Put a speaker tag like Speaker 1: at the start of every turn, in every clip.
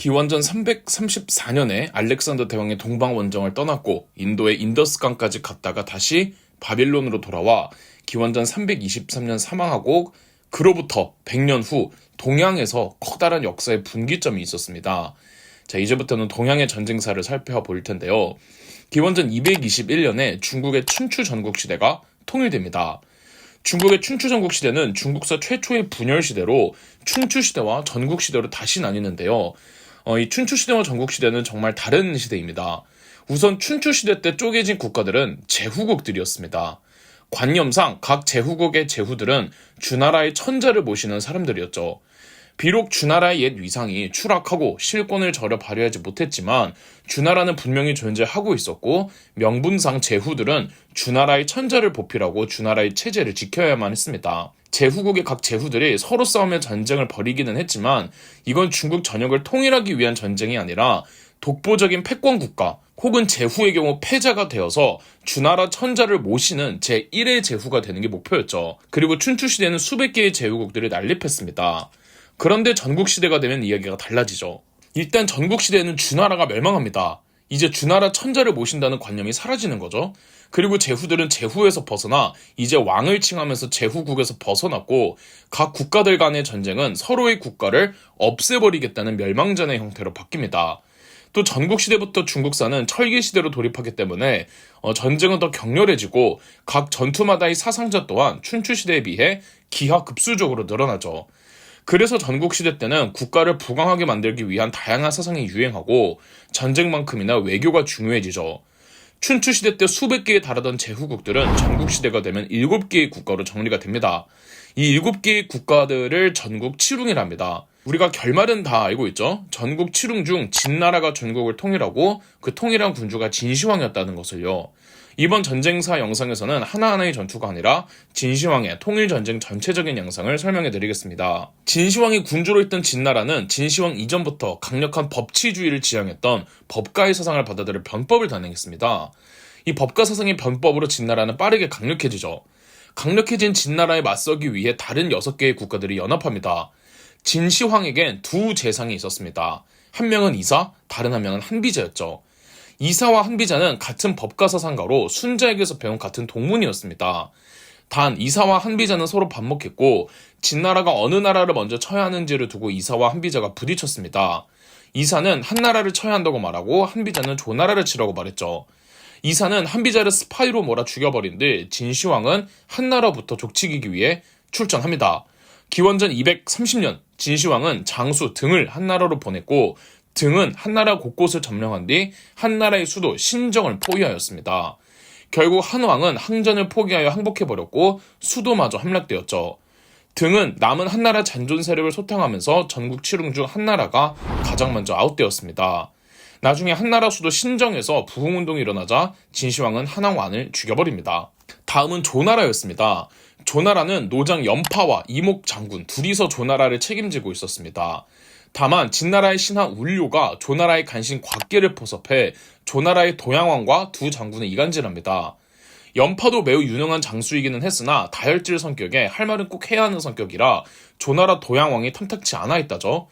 Speaker 1: 기원전 334년에 알렉산더 대왕의 동방 원정을 떠났고 인도의 인더스강까지 갔다가 다시 바빌론으로 돌아와 기원전 323년 사망하고 그로부터 100년 후 동양에서 커다란 역사의 분기점이 있었습니다. 자, 이제부터는 동양의 전쟁사를 살펴볼 텐데요. 기원전 221년에 중국의 춘추 전국 시대가 통일됩니다. 중국의 춘추 전국 시대는 중국사 최초의 분열 시대로 춘추 시대와 전국 시대로 다시 나뉘는데요. 어, 이 춘추 시대와 전국 시대는 정말 다른 시대입니다. 우선 춘추 시대 때 쪼개진 국가들은 제후국들이었습니다. 관념상 각 제후국의 제후들은 주나라의 천자를 모시는 사람들이었죠. 비록 주나라의 옛 위상이 추락하고 실권을 절여 발휘하지 못했지만 주나라는 분명히 존재하고 있었고 명분상 제후들은 주나라의 천자를 보필하고 주나라의 체제를 지켜야만 했습니다. 제후국의 각 제후들이 서로 싸우며 전쟁을 벌이기는 했지만 이건 중국 전역을 통일하기 위한 전쟁이 아니라 독보적인 패권 국가 혹은 제후의 경우 패자가 되어서 주나라 천자를 모시는 제1의 제후가 되는 게 목표였죠. 그리고 춘추시대는 수백 개의 제후국들이 난립했습니다. 그런데 전국시대가 되면 이야기가 달라지죠. 일단 전국시대는 주나라가 멸망합니다. 이제 주나라 천자를 모신다는 관념이 사라지는 거죠. 그리고 제후들은 제후에서 벗어나 이제 왕을 칭하면서 제후국에서 벗어났고 각 국가들 간의 전쟁은 서로의 국가를 없애버리겠다는 멸망전의 형태로 바뀝니다. 또 전국시대부터 중국사는 철기시대로 돌입하기 때문에 어, 전쟁은 더 격렬해지고 각 전투마다의 사상자 또한 춘추시대에 비해 기하급수적으로 늘어나죠. 그래서 전국시대 때는 국가를 부강하게 만들기 위한 다양한 사상이 유행하고 전쟁만큼이나 외교가 중요해지죠. 춘추시대 때 수백 개에 달하던 제후국들은 전국시대가 되면 일곱 개의 국가로 정리가 됩니다. 이 일곱 개의 국가들을 전국 칠웅이랍니다. 우리가 결말은 다 알고 있죠. 전국 칠웅 중 진나라가 전국을 통일하고 그 통일한 군주가 진시황이었다는 것을요. 이번 전쟁사 영상에서는 하나하나의 전투가 아니라 진시황의 통일 전쟁 전체적인 양상을 설명해 드리겠습니다. 진시황이 군주로 있던 진나라는 진시황 이전부터 강력한 법치주의를 지향했던 법가의 사상을 받아들여 변법을 단행했습니다. 이 법가 사상의 변법으로 진나라는 빠르게 강력해지죠. 강력해진 진나라에 맞서기 위해 다른 6개의 국가들이 연합합니다. 진시황에겐 두 재상이 있었습니다. 한 명은 이사, 다른 한 명은 한비자였죠. 이사와 한비자는 같은 법가사 상가로 순자에게서 배운 같은 동문이었습니다. 단 이사와 한비자는 서로 반목했고 진나라가 어느 나라를 먼저 쳐야 하는지를 두고 이사와 한비자가 부딪혔습니다. 이사는 한 나라를 쳐야 한다고 말하고 한비자는 조나라를 치라고 말했죠. 이사는 한비자를 스파이로 몰아 죽여버린 뒤 진시황은 한나라부터 족치기 위해 출전합니다. 기원전 230년 진시황은 장수 등을 한나라로 보냈고 등은 한나라 곳곳을 점령한 뒤 한나라의 수도 신정을 포위하였습니다. 결국 한왕은 항전을 포기하여 항복해버렸고 수도마저 함락되었죠. 등은 남은 한나라 잔존 세력을 소탕하면서 전국 칠웅 중 한나라가 가장 먼저 아웃되었습니다. 나중에 한나라 수도 신정에서 부흥운동이 일어나자 진시황은 한왕완을 죽여버립니다. 다음은 조나라였습니다. 조나라는 노장 연파와 이목 장군 둘이서 조나라를 책임지고 있었습니다. 다만 진나라의 신하 울료가 조나라의 간신 곽계를 포섭해 조나라의 도양왕과 두 장군을 이간질합니다. 연파도 매우 유능한 장수이기는 했으나 다혈질 성격에 할 말은 꼭 해야 하는 성격이라 조나라 도양왕이 탐탁치 않아 있다죠.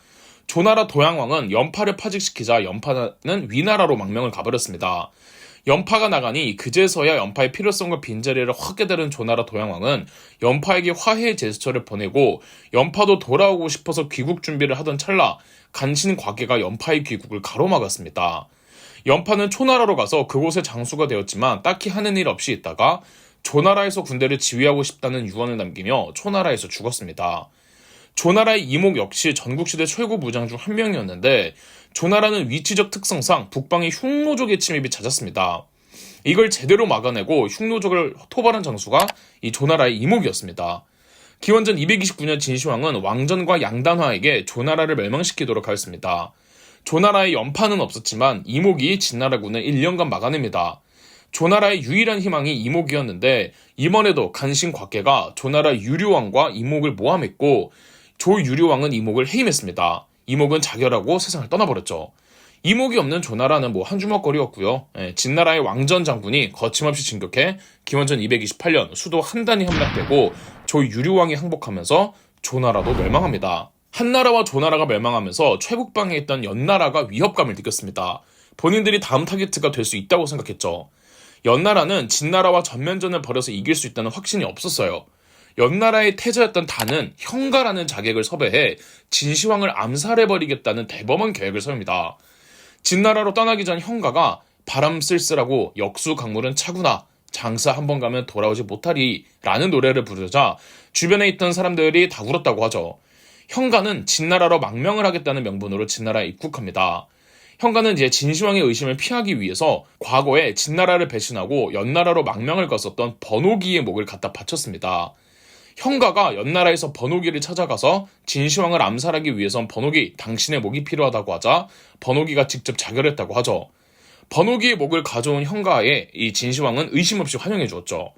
Speaker 1: 조나라 도양왕은 연파를 파직시키자 연파는 위나라로 망명을 가버렸습니다. 연파가 나가니 그제서야 연파의 필요성과 빈자리를 확 깨달은 조나라 도양왕은 연파에게 화해의 제스처를 보내고 연파도 돌아오고 싶어서 귀국 준비를 하던 찰나 간신 과계가 연파의 귀국을 가로막았습니다. 연파는 초나라로 가서 그곳의 장수가 되었지만 딱히 하는 일 없이 있다가 조나라에서 군대를 지휘하고 싶다는 유언을 남기며 초나라에서 죽었습니다. 조나라의 이목 역시 전국시대 최고 무장 중 한 명이었는데 조나라는 위치적 특성상 북방의 흉노족의 침입이 잦았습니다. 이걸 제대로 막아내고 흉노족을 토벌한 장수가 이 조나라의 이목이었습니다. 기원전 229년 진시황은 왕전과 양단화에게 조나라를 멸망시키도록 하였습니다. 조나라의 연파는 없었지만 이목이 진나라군을 1년간 막아냅니다. 조나라의 유일한 희망이 이목이었는데 이번에도 간신 곽계가 조나라 유류왕과 이목을 모함했고 조유류왕은 이목을 해임했습니다. 이목은 자결하고 세상을 떠나버렸죠. 이목이 없는 조나라는 뭐 한 주먹거리였고요. 예, 진나라의 왕전 장군이 거침없이 진격해 기원전 228년 수도 한단이 함락되고 조 유류왕이 항복하면서 조나라도 멸망합니다. 한나라와 조나라가 멸망하면서 최북방에 있던 연나라가 위협감을 느꼈습니다. 본인들이 다음 타겟트가 될 수 있다고 생각했죠. 연나라는 진나라와 전면전을 벌여서 이길 수 있다는 확신이 없었어요. 연나라의 태자였던 단은 형가라는 자객을 섭외해 진시황을 암살해버리겠다는 대범한 계획을 세웁니다. 진나라로 떠나기 전 형가가 바람 쓸쓸하고 역수 강물은 차구나 장사 한 번 가면 돌아오지 못하리 라는 노래를 부르자 주변에 있던 사람들이 다 울었다고 하죠. 형가는 진나라로 망명을 하겠다는 명분으로 진나라에 입국합니다. 형가는 이제 진시황의 의심을 피하기 위해서 과거에 진나라를 배신하고 연나라로 망명을 거었던 번호기의 목을 갖다 바쳤습니다. 형가가 연나라에서 번호기를 찾아가서 진시황을 암살하기 위해선 번호기 당신의 목이 필요하다고 하자 번호기가 직접 자결했다고 하죠. 번호기의 목을 가져온 형가에 이 진시황은 의심 없이 환영해 주었죠.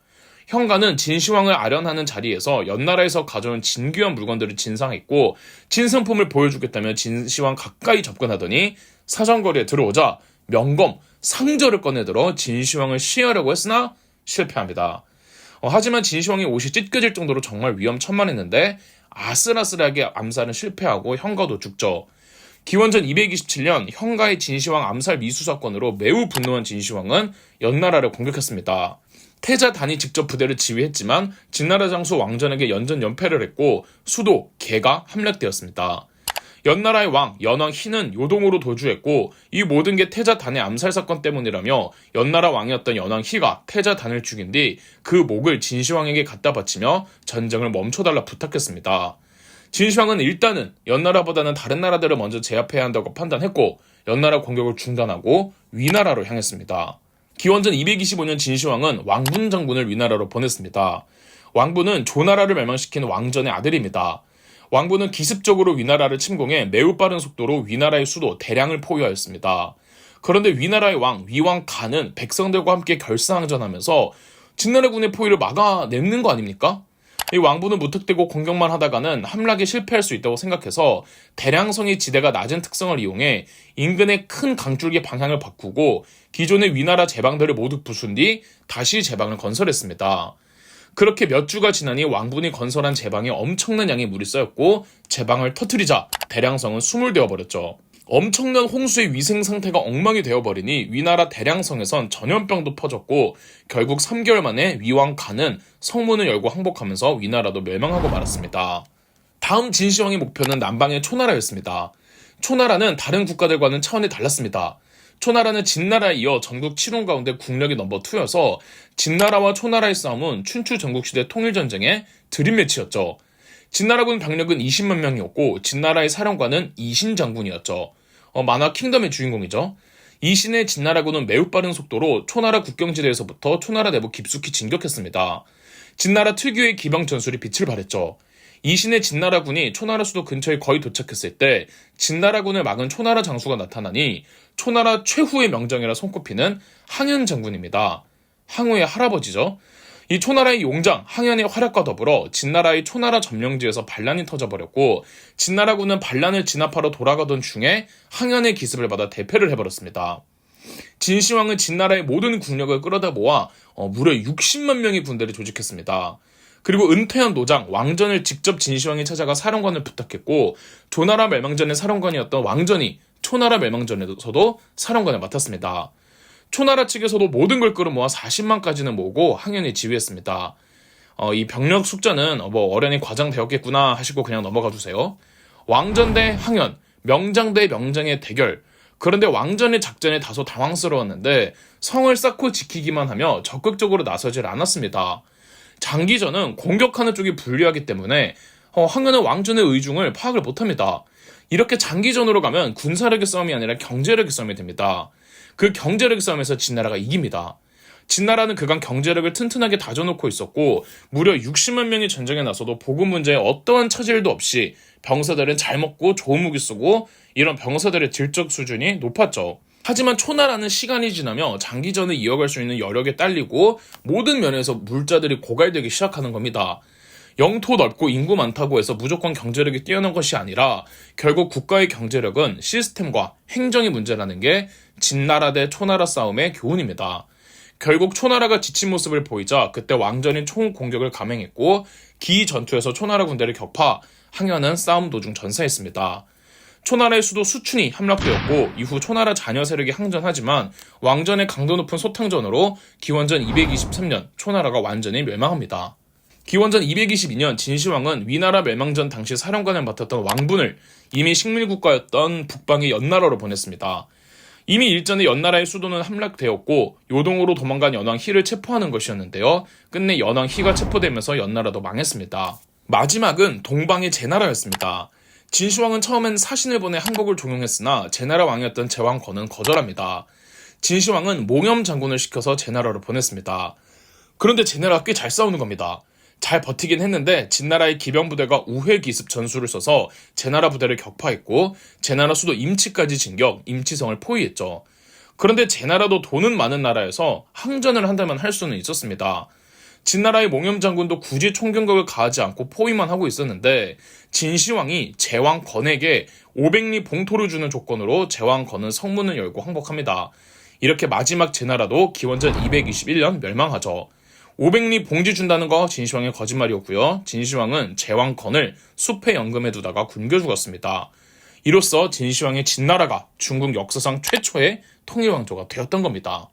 Speaker 1: 형가는 진시황을 아련하는 자리에서 연나라에서 가져온 진귀한 물건들을 진상했고 진상품을 보여주겠다며 진시황 가까이 접근하더니 사정거리에 들어오자 명검 상절을 꺼내들어 진시황을 시해하려고 했으나 실패합니다. 어, 하지만 진시황의 옷이 찢겨질 정도로 정말 위험천만했는데 아슬아슬하게 암살은 실패하고 형가도 죽죠. 기원전 227년 형가의 진시황 암살 미수 사건으로 매우 분노한 진시황은 연나라를 공격했습니다. 태자 단이 직접 부대를 지휘했지만 진나라 장수 왕전에게 연전 연패를 했고 수도 개가 함락되었습니다. 연나라의 왕 연왕 희는 요동으로 도주했고 이 모든 게 태자 단의 암살 사건 때문이라며 연나라 왕이었던 연왕 희가 태자 단을 죽인 뒤 그 목을 진시황에게 갖다 바치며 전쟁을 멈춰달라 부탁했습니다. 진시황은 일단은 연나라보다는 다른 나라들을 먼저 제압해야 한다고 판단했고 연나라 공격을 중단하고 위나라로 향했습니다. 기원전 225년 진시황은 왕분 장군을 위나라로 보냈습니다. 왕분은 조나라를 멸망시킨 왕전의 아들입니다. 왕분은 기습적으로 위나라를 침공해 매우 빠른 속도로 위나라의 수도 대량을 포위하였습니다. 그런데 위나라의 왕 위왕 간은 백성들과 함께 결사항전하면서 진나라 군의 포위를 막아내는 거 아닙니까? 이 왕부는 무턱대고 공격만 하다가는 함락에 실패할 수 있다고 생각해서 대량성의 지대가 낮은 특성을 이용해 인근의 큰 강줄기 방향을 바꾸고 기존의 위나라 제방들을 모두 부순 뒤 다시 제방을 건설했습니다. 그렇게 몇 주가 지나니 왕분이 건설한 제방에 엄청난 양의 물이 쌓였고 제방을 터트리자 대량성은 수물되어 버렸죠. 엄청난 홍수의 위생 상태가 엉망이 되어버리니 위나라 대량성에선 전염병도 퍼졌고 결국 3개월 만에 위왕 간은 성문을 열고 항복하면서 위나라도 멸망하고 말았습니다. 다음 진시황의 목표는 남방의 초나라였습니다. 초나라는 다른 국가들과는 차원이 달랐습니다. 초나라는 진나라에 이어 전국 7원 가운데 국력이 넘버 2여서 진나라와 초나라의 싸움은 춘추 전국시대 통일전쟁의 드림매치였죠. 진나라군 병력은 20만 명이었고 진나라의 사령관은 이신 장군이었죠. 어, 만화 킹덤의 주인공이죠. 이신의 진나라군은 매우 빠른 속도로 초나라 국경지대에서부터 초나라 내부 깊숙이 진격했습니다. 진나라 특유의 기병 전술이 빛을 발했죠. 이신의 진나라군이 초나라 수도 근처에 거의 도착했을 때 진나라군을 막은 초나라 장수가 나타나니 초나라 최후의 명장이라 손꼽히는 항현 장군입니다. 항우의 할아버지죠. 이 초나라의 용장 항현의 활약과 더불어 진나라의 초나라 점령지에서 반란이 터져버렸고 진나라군은 반란을 진압하러 돌아가던 중에 항현의 기습을 받아 대패를 해버렸습니다. 진시황은 진나라의 모든 국력을 끌어다 모아 어, 무려 60만 명의 군대를 조직했습니다. 그리고 은퇴한 노장 왕전을 직접 진시황이 찾아가 사령관을 부탁했고 조나라 멸망전의 사령관이었던 왕전이 초나라 멸망전에서도 사령관을 맡았습니다. 초나라 측에서도 모든 걸 끌어모아 40만까지는 모으고 항현이 지휘했습니다. 어, 이 병력 숫자는 어, 뭐 어련히 과장되었겠구나 하시고 그냥 넘어가 주세요. 왕전 대 항현, 명장 대 명장의 대결. 그런데 왕전의 작전에 다소 당황스러웠는데 성을 쌓고 지키기만 하며 적극적으로 나서질 않았습니다. 장기전은 공격하는 쪽이 불리하기 때문에 어, 항현은 왕전의 의중을 파악을 못합니다. 이렇게 장기전으로 가면 군사력의 싸움이 아니라 경제력의 싸움이 됩니다. 그 경제력 싸움에서 진나라가 이깁니다. 진나라는 그간 경제력을 튼튼하게 다져놓고 있었고 무려 60만 명이 전쟁에 나서도 보급 문제에 어떠한 차질도 없이 병사들은 잘 먹고 좋은 무기 쓰고 이런 병사들의 질적 수준이 높았죠. 하지만 초나라는 시간이 지나며 장기전을 이어갈 수 있는 여력에 딸리고 모든 면에서 물자들이 고갈되기 시작하는 겁니다. 영토 넓고 인구 많다고 해서 무조건 경제력이 뛰어난 것이 아니라 결국 국가의 경제력은 시스템과 행정의 문제라는 게 진나라 대 초나라 싸움의 교훈입니다. 결국 초나라가 지친 모습을 보이자 그때 왕전인 총 공격을 감행했고 기 전투에서 초나라 군대를 격파 항현은 싸움 도중 전사했습니다. 초나라의 수도 수춘이 함락되었고 이후 초나라 자녀 세력이 항전하지만 왕전의 강도 높은 소탕전으로 기원전 223년 초나라가 완전히 멸망합니다. 기원전 222년 진시황은 위나라 멸망전 당시 사령관을 맡았던 왕분을 이미 식민국가였던 북방의 연나라로 보냈습니다. 이미 일전에 연나라의 수도는 함락되었고 요동으로 도망간 연왕 희를 체포하는 것이었는데요. 끝내 연왕 희가 체포되면서 연나라도 망했습니다. 마지막은 동방의 제나라였습니다. 진시황은 처음엔 사신을 보내 한국을 종용했으나 제나라 왕이었던 제왕건은 거절합니다. 진시황은 몽염 장군을 시켜서 제나라로 보냈습니다. 그런데 제나라가 꽤 잘 싸우는 겁니다. 잘 버티긴 했는데 진나라의 기병 부대가 우회 기습 전술을 써서 제나라 부대를 격파했고 제나라 수도 임치까지 진격, 임치성을 포위했죠. 그런데 제나라도 돈은 많은 나라여서 항전을 한다면 할 수는 있었습니다. 진나라의 몽염 장군도 굳이 총경격을 가하지 않고 포위만 하고 있었는데 진시황이 제왕 건에게 500리 봉토를 주는 조건으로 제왕 건은 성문을 열고 항복합니다. 이렇게 마지막 제나라도 기원전 221년 멸망하죠. 500리 봉지 준다는 거 진시황의 거짓말이었고요. 진시황은 제왕건을 숲에 연금해 두다가 굶겨 죽었습니다. 이로써 진시황의 진나라가 중국 역사상 최초의 통일왕조가 되었던 겁니다.